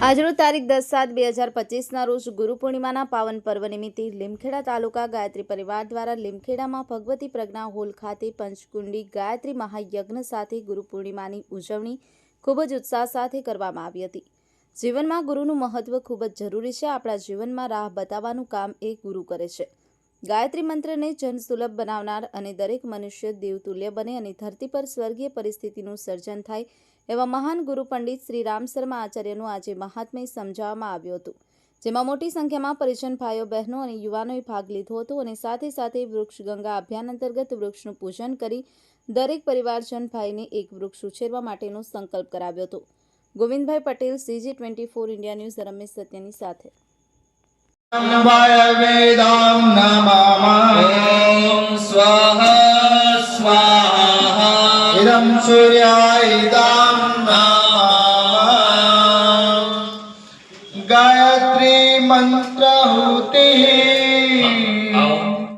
આજરોજ તારીખ દસ સાત બે હજાર પચીસના રોજ ગુરુ પૂર્ણિમાના પાવન પર્વ નિમિત્તે લીમખેડા તાલુકા ગાયત્રી પરિવાર દ્વારા લીમખેડામાં ભગવતી પ્રજ્ઞા હોલ ખાતે પંચકુંડી ગાયત્રી મહાયજ્ઞ સાથે ગુરુ પૂર્ણિમાની ઉજવણી ખૂબ જ ઉત્સાહ સાથે કરવામાં આવી હતી. જીવનમાં ગુરુનું મહત્વ ખૂબ જ જરૂરી છે. આપણા જીવનમાં રાહ બતાવવાનું કામ એ ગુરુ કરે છે. ગાયત્રી મંત્રને જનસુલભ બનાવનાર અને દરેક મનુષ્ય દેવતુલ્ય બને અને ધરતી પર સ્વર્ગીય પરિસ્થિતિનું સર્જન થાય એવા મહાન ગુરુ પંડિત શ્રી રામ શર્મા આચાર્યનું આજે મહાત્મ્ય સમજાવવામાં આવ્યું હતું જેમાં મોટી સંખ્યામાં પરિજન ભાઈઓ બહેનો અને યુવાનોએ ભાગ લીધો હતો અને સાથે સાથે વૃક્ષ ગંગા અભિયાન અંતર્ગત વૃક્ષનું પૂજન કરી દરેક પરિવારજન ભાઈને એક વૃક્ષ ઉછેરવા માટેનો સંકલ્પ કરાવ્યો હતો Govindbhai Patel CG twenty four India news Ramesh સત્યની સાથે વય વેદાં નમામઃ ॐ स्वाहा स्वाहा ઇદં સૂર્યાય ગાયત્રી મંત્રહુતિ